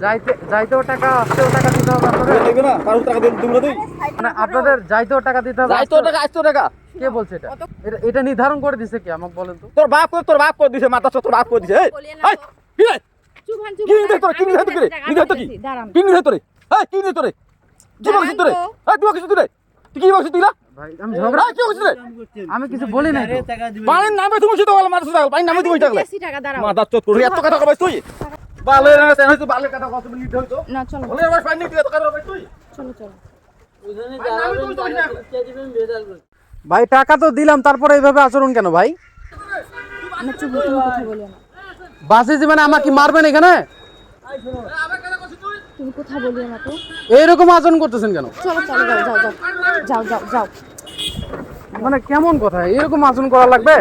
যাইতে যাইতেও টাকা আসতেও টাকা দিতে হবে আপনাদের? দেখবে না কারও টাকা দিয়ে দেবো তুই মানে আপনাদের যাইতেও টাকা দিতে হবে যাইতো টাকা কে বলছে এটা? নির্ধারণ করে দিছে কি আমাকে বলেন তো। তোর বাপ করে তোর বাপ করে দিছে মাথা তোর বাপ করে দিছে এই? এই, কি রে? কি নিতে তোর কি নিতে তোরে কি নিতে কি কি? নিতে তোরে এই কি নিতে তোরে কি বলছিস তোরে এই তুই কিছু তোরে তুই কি বলছিস তুই না আমি কিছু বলি নাই তো। পানির নামে তুমি সেটা বলে মাথা চোট করে এত কথা তুই? বালে না তেন হইতো বালে কথা কত নিতে হইতো না চলো। বলে আমার পানি নিতে এত কথা কবাই তুই। চলো চলো। তো ভাই টাকা তো দিলাম তারপরে এইভাবে আচরণ কেন ভাই? না চুপ তুমি কথা বলো না। বাসে যে মানে আমাকে মারবেন এখানে? তুমি কথা বলিও না তো। এইরকম আচরণ করতেছেন কেন? চলো চলো যাও যাও যাও যাও যাও যাও। মানে কেমন কথা? এরকম আচরণ করা লাগবে?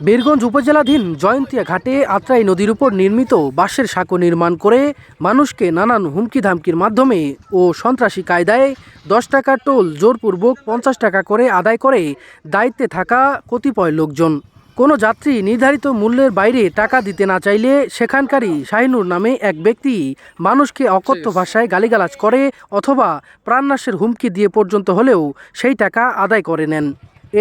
বীরগঞ্জ উপজেলাধীন জয়ন্তিয়া ঘাটে আত্রাই নদীর উপর নির্মিত বাঁশের সাঁকো নির্মাণ করে মানুষকে নানান হুমকি ধামকির মাধ্যমে ও সন্ত্রাসী কায়দায় দশ টাকার টোল জোরপূর্বক পঞ্চাশ টাকা করে আদায় করে দায়িত্বে থাকা কতিপয় লোকজন। কোনো যাত্রী নির্ধারিত মূল্যের বাইরে টাকা দিতে না চাইলে সেখানকারই শাহিনুর নামে এক ব্যক্তি মানুষকে অকথ্য ভাষায় গালিগালাজ করে অথবা প্রাণনাশের হুমকি দিয়ে পর্যন্ত হলেও সেই টাকা আদায় করে নেন।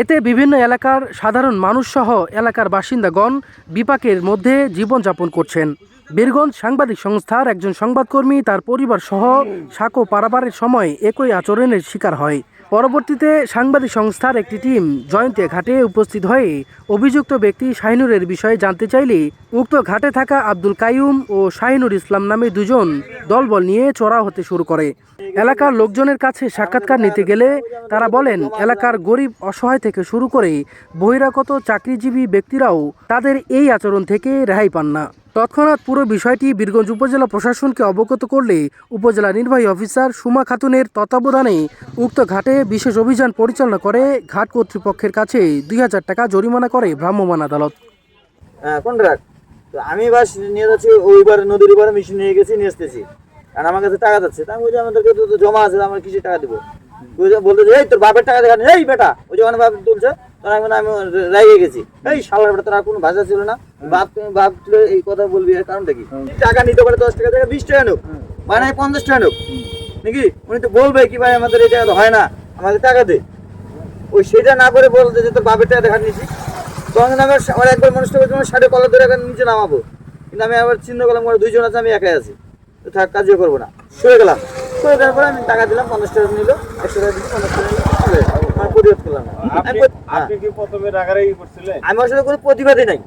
এতে বিভিন্ন এলাকার সাধারণ মানুষসহ এলাকার বাসিন্দাগণ বিপাকের মধ্যে জীবনযাপন করছেন। বীরগঞ্জ সাংবাদিক সংস্থার একজন সংবাদকর্মী তার পরিবার সহ সাঁকো পারাপারের সময় একই আচরণের শিকার হয়। পরবর্তীতে সাংবাদিক সংস্থার একটি টিম জয়ন্তিয়া ঘাটে উপস্থিত হয়ে অভিযুক্ত ব্যক্তি শাহিনুরের বিষয়ে জানতে চাইলে উক্ত ঘাটে থাকা আব্দুল কাইয়ুম ও শাহিনুর ইসলাম নামে দুজন দলবল নিয়ে চড়া হতে শুরু করে। এলাকার লোকজনের কাছে সাক্ষাৎকার নিতে গেলে তারা বলেন, এলাকার গরিব অসহায় থেকে শুরু করে বহিরাগত চাকরিজীবী ব্যক্তিরাও তাদের এই আচরণ থেকে রেহাই পান না। তৎক্ষণাৎ পুরো বিষয়টি বীরগঞ্জ উপজেলা প্রশাসনকে অবগত করলে উপজেলা নির্বাহী অফিসার সুমা খাতুনের তত্ত্বাবধানে উক্ত ঘাটে বিশেষ অভিযান পরিচালনা করে ঘাট কর্তৃপক্ষের কাছে দুই হাজার টাকা জরিমানা করে ভ্রাম্যমাণ আদালত। হ্যাঁ আমি বাস নিয়ে যাচ্ছি ওইবার নদীর মেশিন নিয়ে গেছি, নিয়ে আসতেছি। আর আমার কাছে টাকা যাচ্ছে আমি বলছি আমাদেরকে তো তো জমা আছে আমার কিছু টাকা দেবো? বলতে যে, এই তোর বাপের টাকা দেখা এই বেটা ওই যখন বাপ তুলছে তখন আমি আমি রাইগে গেছি। এই শালার বেটা তোর আর কোনো ভাষা ছিল না। বাপ বাপ তুলে এই কথা বলবি এর কারণটা কি? টাকা নিতে পারে দশ টাকা থেকে বিশ টাকা নোক মানে পঞ্চাশ টাকা নোক নাকি? উনি তো বলবে কি ভাই আমাদের এই টাকা তো হয় না আমাদের টাকা দে। ওই সেটা না করে বলতে যে তোর বাপের টাকা দেখা নিয়েছি তখন আমি আমার একবার মানুষটাকে তোমার সাড়ে কলার ধরে নিচে নামাবো। কিন্তু আমি আবার চিন্তা করলাম দুইজন আছে আমি একাই আছি। থাক কাজও করব না। শুয়ে গেলাম। শুয়ে দেওয়ার পরে আমি টাকা দিলাম পঞ্চাশ টাকা নিল একশো টাকা দিলাম পঞ্চাশ টাকা আমি প্রতিবাদ করলাম আমি ওর সাথে কোনো প্রতিবাদই নাই।